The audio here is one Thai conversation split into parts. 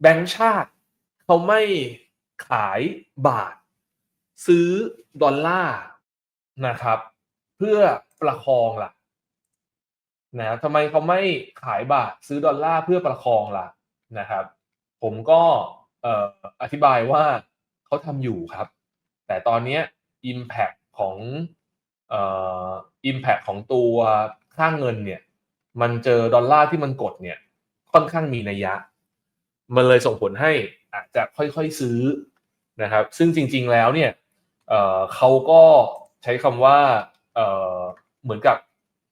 แบงก์ชาติเขาไม่ขายบาท ซื้อดอลลาร์นะครับ เพื่อประคองล่ะนะทำไมเขาไม่ขายบาทซื้อดอลลาร์เพื่อประคองล่ะนะครับ ผมก็เอ่ออธิบายว่าเขาทำอยู่ครับ แต่ตอนนี้ Impact ของเอ่อ Impact ของตัวค่างเงินเนี่ย มันเจอดอลลาร์ที่มันกดเนี่ย ค่อนข้างมีนัยยะ มันเลยส่งผลให้อาจจะค่อยๆซื้อนะครับ ซึ่งจริง ๆแล้วเนี่ยเเขาก็ใช้คำว่าเเหมือนกับ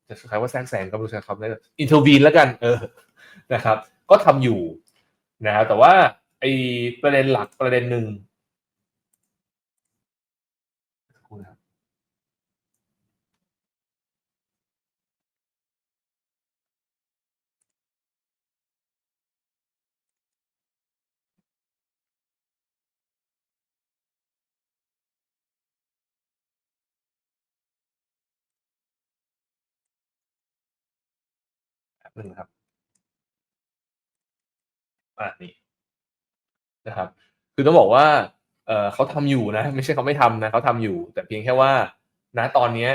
จะใช้ว่าแซงแซงก็ไม่รู้ใช้คำได้อินเทอร์วีนแล้วกันเออนะครับ ก็ทำอยู่นะครับแต่ว่าไอประเด็นหลักประเด็นหนึ่ง หนึ่งครับอ่านี่นะครับ คือต้องบอกว่าเอ่อเขาทำอยู่นะ ไม่ใช่เขาไม่ทำนะเขาทำอยู่ แต่เพียงแค่ว่าณตอนเนี้ย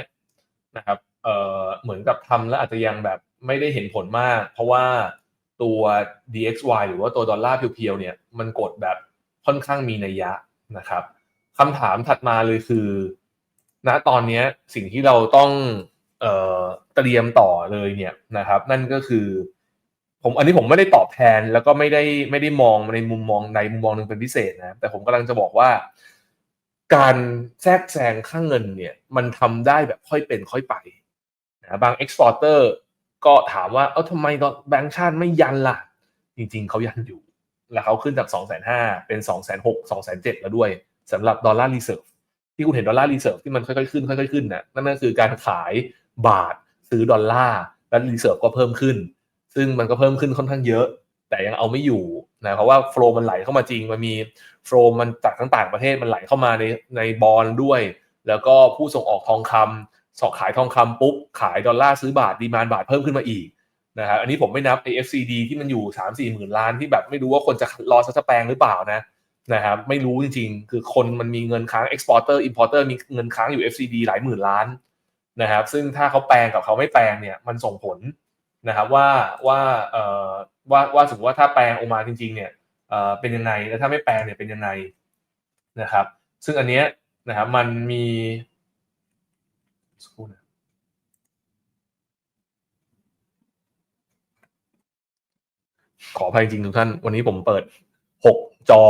นะครับเอ่อเหมือนกับทำแล้วอาจจะยังแบบไม่ได้เห็นผลมาก เพราะว่าตัว DXY หรือว่าตัวดอลลาร์เพียวๆเนี่ยมันกดแบบค่อนข้างมีนัยยะนะครับคำถามถัดมาเลยคือ ณตอนนี้สิ่งที่เราต้อง เตรียมต่อเลยเนี่ยนะครับ นั่นก็คือ ผมอันนี้ผมไม่ได้ตอบแทนแล้วก็ไม่ได้ไม่ได้มองในมุมมองใดมุมมองหนึ่งเป็นพิเศษนะแต่ผมกำลังจะบอกว่า การแทรกแซงค่างเงินเนี่ย มันทำได้แบบค่อยเป็นค่อยไปนะบาง exporter ก็ถามว่าเอ้าทำไมแบงก์ชาติไม่ยันล่ะ จริงๆเขายันอยู่ แล้วเขาขึ้นจาก 2 5 0 0 0เป็น 2 6 0 0 0 2 7 0 0แล้วด้วยสำหรับดอลลาร์รีเซิร์ฟที่คุณเห็นดอลลาร์รีเซิร์ฟที่มันค่อยๆขึ้นค่อยๆขึ้นนะนั่นก็คือการขาย บาทซื้อดอลลาร์และรีเซิร์ฟก็เพิ่มขึ้น ซึ่งมันก็เพิ่มขึ้นค่อนข้างเยอะ แต่ยังเอาไม่อยู่นะเพราะว่าโฟล์มันไหลเข้ามาจริง มันมีโฟล์มันจากทั้งต่างประเทศมันไหลเข้ามาในในบอลด้วย แล้วก็ผู้ส่งออกทองคำสอกขายทองคำปุ๊บ ขายดอลลาร์ซื้อบาทดีมานบาทเพิ่มขึ้นมาอีกนะครับอันนี้ผมไม่นับ AFCD ที่มันอยู่ 3 4หมื่นล้านที่แบบไม่รู้ว่าคนจะรอซัสแปงหรือเปล่านะนะครับไม่รู้จริงๆ คือคนมันมีเงินค้าง exporter importer มีเงินค้างอยู่ FCD หลายหมื่นล้าน นะครับ ซึ่งถ้าเขาแปลงกับเขาไม่แปลงเนี่ยมันส่งผลนะครับว่าว่าเอ่อว่าว่าสมมติว่าถ้าแปลงออกมาจริงๆเนี่ยเอ่อเป็นยังไงแล้วถ้าไม่แปลงเนี่ยเป็นยังไงนะครับ ซึ่งอันเนี้ยนะครับมันมีสักครู่นะขออภัยจริงทุกท่าน วันนี้ผมเปิดหกจอ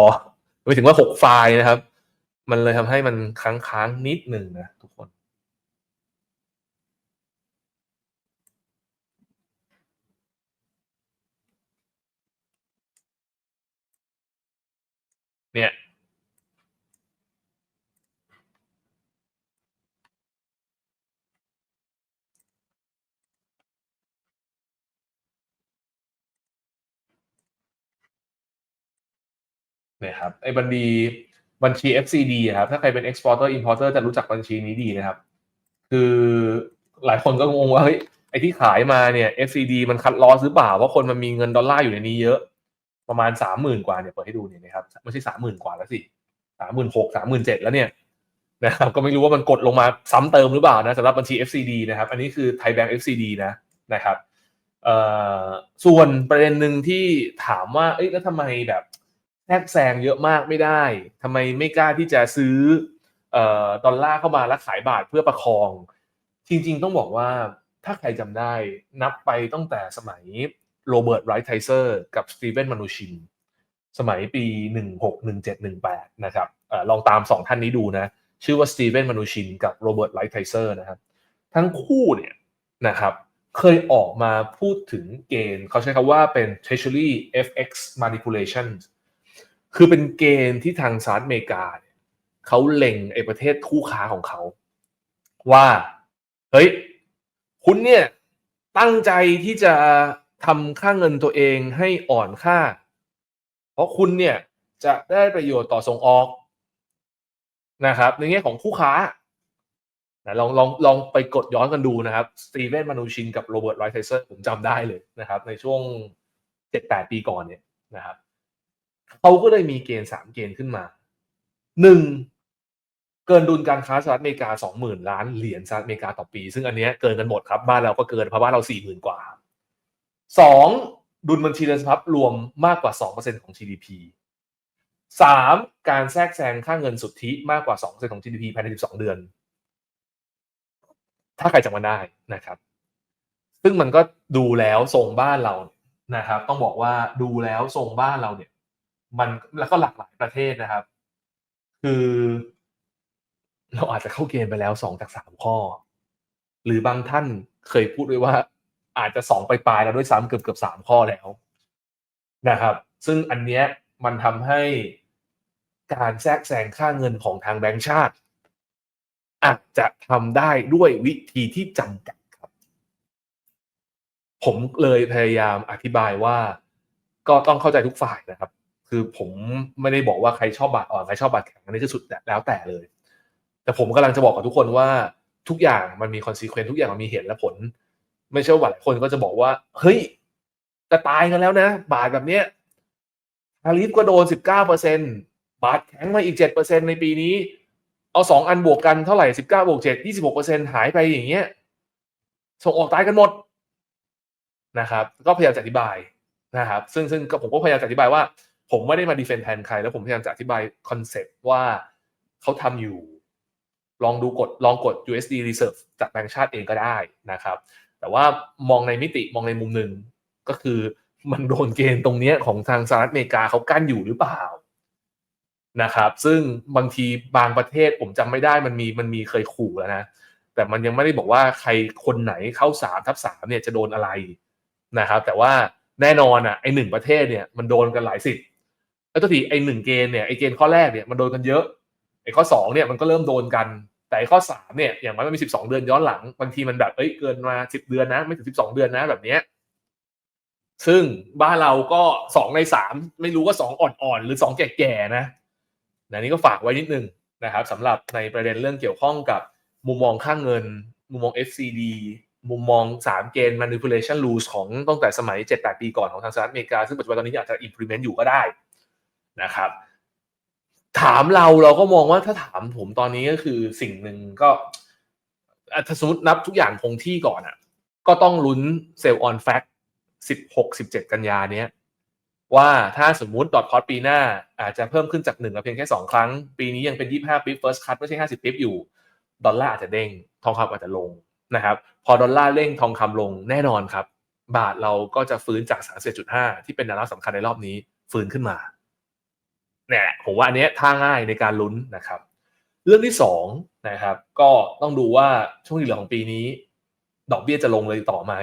ไม่ถึงว่าหกไฟล์นะครับ มันเลยทำให้มันค้างๆนิดหนึ่งนะทุกคน เนี่ยนี่ยครับไอ้บัญชีบัญชี FCD อะครับถ้าใครเป็น exporter importer จะรู้จักบัญชีนี้ดีนะครับ คือหลายคนก็งงว่าเฮ้ยไอ้ที่ขายมาเนี่ย FCD มันคัดลอสหรือเปล่าเพราะคนมันมีเงินดอลลาร์อยู่ในนี้เยอะ ประมาณสามหมื่นกว่าเนี่ยเปิดให้ดูเนี่ยนะครับไม่ใช่สามหมื่นกว่าแล้วสิสามหมื่นหกสามหมื่นเจ็ดแล้วเนี่ยนะครับก็ไม่รู้ว่ามันกดลงมาซ้ำเติมหรือเปล่านะสำหรับบัญชี FCD นะครับ อันนี้คือไทยแบงก์ FCD นะนะครับส่วนประเด็นหนึ่งที่ถามว่าเอ้ยแล้วทำไมแบบแทรกแซงเยอะมากไม่ได้ทำไมไม่กล้าที่จะซื้ออดอลลาร์เข้ามาแล้วขายบาทเพื่อประคอง จริง ๆ ต้องบอกว่าถ้าใครจำได้นับไปตั้งแต่สมัย โรเบิร์ตไรท์ไทเซอร์กับสตีเวนมานูชินสมัยปี 161718 นะครับอลองตามสองท่านนี้ดูนะ ชื่อว่าสตีเวนมานูชินกับโรเบิร์ตไรท์ไทเซอร์นะครับทั้งคู่เนี่ยนะครับเคยออกมาพูดถึงเกณฑ์ เขาใช้คำว่าเป็น treasury fx manipulation คือเป็นเกณฑ์ที่ทางสหรัฐอเมริกาเนี่ยเขาเล็งไอ้ประเทศคู่ค้าของเขา ว่า เฮ้ย คุณเนี่ยตั้งใจที่จะ ทำค่าเงินตัวเองให้อ่อนค่า เพราะคุณเนี่ยจะได้ประโยชน์ต่อส่งออกนะครับในแง่ของคู่ค้านะลองลองลองไปกดย้อนกันดูนะครับสตีเวนมานูชินกับโรเบิร์ตไรท์ไทเซอร์ผมจำได้เลยนะครับ ในช่วง7-8ปีก่อนเนี่ยนะครับเขาก็เลยมีเกณฑ์สามเกณฑ์ขึ้นมาหนึ่งเกินดุลการค้าสหรัฐอเมริกาสองหมื่นล้านเหรียญสหรัฐอเมริกาต่อปี ซึ่งอันเนี้ยเกินกันหมดครับ บ้านเราก็เกินเพราะบ้านเราสี่หมื่นกว่า สองดุลบัญชีเงินสะพัดรวมมากกว่าสองเปอร์เซ็นของ GDP สามการแทรกแซงค่าเงินสุทธิมากกว่าสองเปอร์เซ็นของ GDP ภายในสิบสองเดือน ถ้าใครจำมาได้นะครับ ซึ่งมันก็ดูแล้วทรงบ้านเรานะครับ ต้องบอกว่าดูแล้วทรงบ้านเราเนี่ย มันแล้วก็หลากหลายประเทศนะครับ คือ เราอาจจะเข้าเกณฑ์ไปแล้วสองจากสามข้อ หรือบางท่านเคยพูดด้วยว่า อาจจะสองไปปลายแล้วด้วยซ้ำเกือบเกือบสามข้อแล้วนะครับ ซึ่งอันเนี้ยมันทำให้การแทรกแซงค่าเงินของทางแบงก์ชาติ อาจจะทำได้ด้วยวิธีที่จำกัดครับ ผมเลยพยายามอธิบายว่าก็ต้องเข้าใจทุกฝ่ายนะครับ คือผมไม่ได้บอกว่าใครชอบบาทอ่อนใครชอบบาทแข็งอันนี้จะสุดแล้วแต่เลย แต่ผมกำลังจะบอกกับทุกคนว่าทุกอย่างมันมีคอนซีเควนต์ทุกอย่างมันมีเหตุและผล ไม่ใช่ว่าหลายคนก็จะบอกว่า เฮ้ยจะตายกันแล้วนะ บาทแบบเนี้ยอาลีฟก็โดนสิบเก้าเปอร์เซ็นบาทแข็งมาอีกเจ็ดเปอร์เซ็นในปีนี้ เอาสองอันบวกกันเท่าไหร่สิบเก้าบวกเจ็ดยี่สิบหกเปอร์เซ็นหายไปอย่างเงี้ยส่งออกตายกันหมดนะครับ ก็พยายามจะอธิบายนะครับ ซึ่งซึ่งผมก็พยายามจะอธิบายว่า ผมไม่ได้มาดีเฟนแทนใคร แล้วผมพยายามจะอธิบายคอนเซปต์ว่าเขาทำอยู่ ลองดูกดลองกด USD Reserve จากแบงก์ชาติเองก็ได้นะครับ แต่ว่ามองในมิติมองในมุมหนึ่งก็คือมันโดนเกณฑ์ตรงนี้ของทางสหรัฐอเมริกาเขากั้นอยู่หรือเปล่านะครับ ซึ่งบางทีบางประเทศผมจำไม่ได้มันมีมันมีเคยขู่แล้วนะแต่มันยังไม่ได้บอกว่าใครคนไหนเข้าสามทับสามเนี่ยจะโดนอะไรนะครับ แต่ว่าแน่นอนอะไอหนึ่งประเทศเนี่ยมันโดนกันหลายสิทธิ์แล้วตัวทีไอหนึ่งเกณฑ์เนี่ยไอเกณฑ์ข้อแรกเนี่ยมันโดนกันเยอะไอข้อสองเนี่ยมันก็เริ่มโดนกัน แต่ข้อสามเนี่ยอย่างมันมีสิบสองเดือนย้อนหลังบางทีมันแบบเอ้ยเกินมาสิบเดือนนะ ไม่ถึงสิบสองเดือนนะแบบเนี้ยซึ่งบ้านเราก็สองในสามไม่รู้ว่าสองอ่อนๆหรือสองแก่ๆนะนะนี่ก็ฝากไว้นิดนึงนะครับสำหรับในประเด็นเรื่องเกี่ยวข้องกับมุมมองค่างเงิน มุมมอง FCD มุมมองสามเกณฑ์ manipulation rules ของตั้งแต่สมัย 7-8 ปีก่อนของทางสหรัฐอเมริกา ซึ่งปัจจุบันตอนนี้อาจจะ implement อยู่ก็ได้นะครับ ถามเราเราก็มองว่าถ้าถามผมตอนนี้ก็คือสิ่งหนึ่งก็ถ้าสมมตินับทุกอย่างคงที่ก่อนอะ ก็ต้องลุ้นเซลล์ออนแฟกต์สิบหกสิบเจ็ดกันยาเนี้ยว่าถ้าสมมุติดอทพอตปีหน้า อาจจะเพิ่มขึ้นจากหนึ่งเพียงแค่สองครั้ง ปีนี้ยังเป็นยี่ห้าปิ๊บเฟิร์สคัทไม่ใช่ห้าสิบปิ๊บอยู่ ดอลลาร์อาจจะเด้ง ทองคำอาจจะลงนะครับ พอดอลลาร์เร่งทองคำลงแน่นอนครับ บาทเราก็จะฟื้นจากสามสิบจุดห้าที่เป็นแนวรับสำคัญในรอบนี้ฟื้นขึ้นมา เนี่ยผมว่าอันนี้ท่าง่ายในการลุ้นนะครับ เรื่องที่สองนะครับ ก็ต้องดูว่าช่วงที่เหลือของปีนี้ ดอกเบี้ยจะลงเลยต่อไหม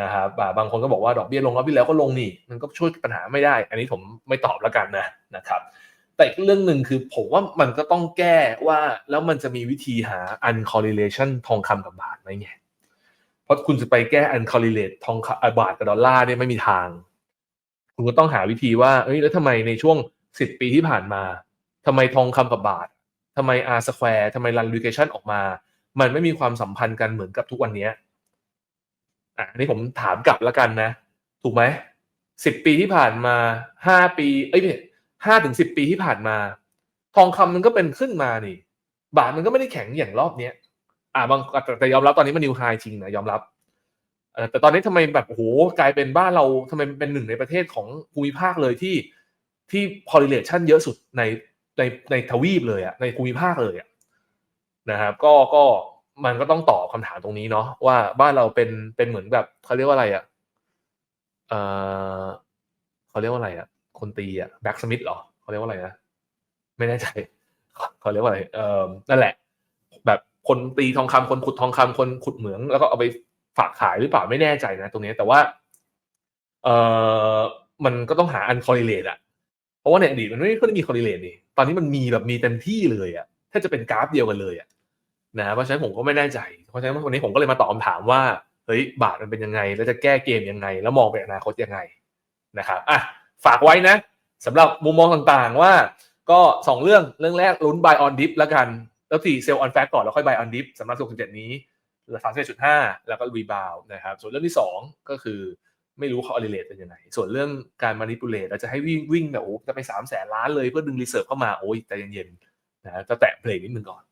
นะครับบางคนก็บอกว่าดอกเบี้ยลงรอบที่แล้วก็ลงนี่ มันก็ช่วยปัญหาไม่ได้ อันนี้ผมไม่ตอบแล้วกันนะนะครับ แต่อีกเรื่องหนึ่งคือผมว่ามันก็ต้องแก้ว่าแล้วมันจะมีวิธีหา uncorrelation ทองคำกับบาทไหมไงเพราะคุณจะไปแก้ uncorrelate ทองบาทกับดอลลาร์เนี่ยไม่มีทาง คุณก็ต้องหาวิธีว่าเอ้ยแล้วทำไมในช่วง สิบปีที่ผ่านมาทำไมทองคำกับบาททำไม R square ทำไม run education ออกมา มันไม่มีความสัมพันธ์กันเหมือนกับทุกวันนี้อะนี่ผมถามกลับแล้วกันนะ ถูกไหมสิบปีที่ผ่านมาห้าปีเอ้ยห้าถึงสิบปีที่ผ่านมา ทองคำมันก็เป็นขึ้นมานี่ บาทมันก็ไม่ได้แข็งอย่างรอบเนี้ยอ่าบางแต่ยอมรับตอนนี้มันนิวไฮจริงนะยอมรับแต่ตอนนี้ทำไมแบบโอ้โหกลายเป็นบ้านเราทำไมเป็นหนึ่งในประเทศของภูมิภาคเลยที่ ที่ correlation เยอะสุดในในในทวีปเลยอะในภูมิภาคเลยอะนะครับก็ก็มันก็ต้องตอบคำถามตรงนี้เนาะว่าบ้านเราเป็นเป็นเหมือนแบบเขาเรียกว่าอะไรอะเออเขาเรียกว่าอะไรอะคนตีอะแบ็กสมิธหรอเขาเรียกว่าอะไรนะไม่แน่ใจเขาเรียกว่าอะไรเออนั่นแหละ แบบคนตีทองคำคนขุดทองคำคนขุดเหมือง แล้วก็เอาไปฝากขายหรือเปล่าไม่แน่ใจนะ ตรงนี้แต่ว่าเออมันก็ต้องหาอันคอร์เรตอะ เพราะว่าในอดีตมันไม่ค่อยมีคอร์เรตนี่ตอนนี้มันมีแบบมีเต็มที่เลยอะถ้าจะเป็นกราฟเดียวกันเลยอะนะเพราะฉะนั้นผมก็ไม่แน่ใจ เพราะฉะนั้นวันนี้ผมก็เลยมาตอบคำถามว่าเฮ้ยบาทมันเป็นยังไง แล้วจะแก้เกมยังไง แล้วมองไปอนาคตยังไงนะครับอะฝากไว้นะสำหรับมุมมองต่างๆว่าก็สองเรื่องเรื่องแรกลุ้น buy on dip แล้วกัน แล้วสี่เซลล์ on fact ก่อนแล้วค่อย buy on dip สำหรับสุขเจ็ดนี้สามสิบจุดห้าแล้วก็ rebound นะครับส่วนเรื่องที่สองก็คือ ไม่รู้เขาอลิเลตเป็นยังไงส่วนเรื่องการมานิปูเลตเราจะให้วิ่งวิ่งแบบโอ้จะไปสามแสนล้านเลยเพื่อดึงรีเซิร์ฟเข้ามาโอ้ยใจเย็นๆนะจะแตะเบรกนิดนึงก่อน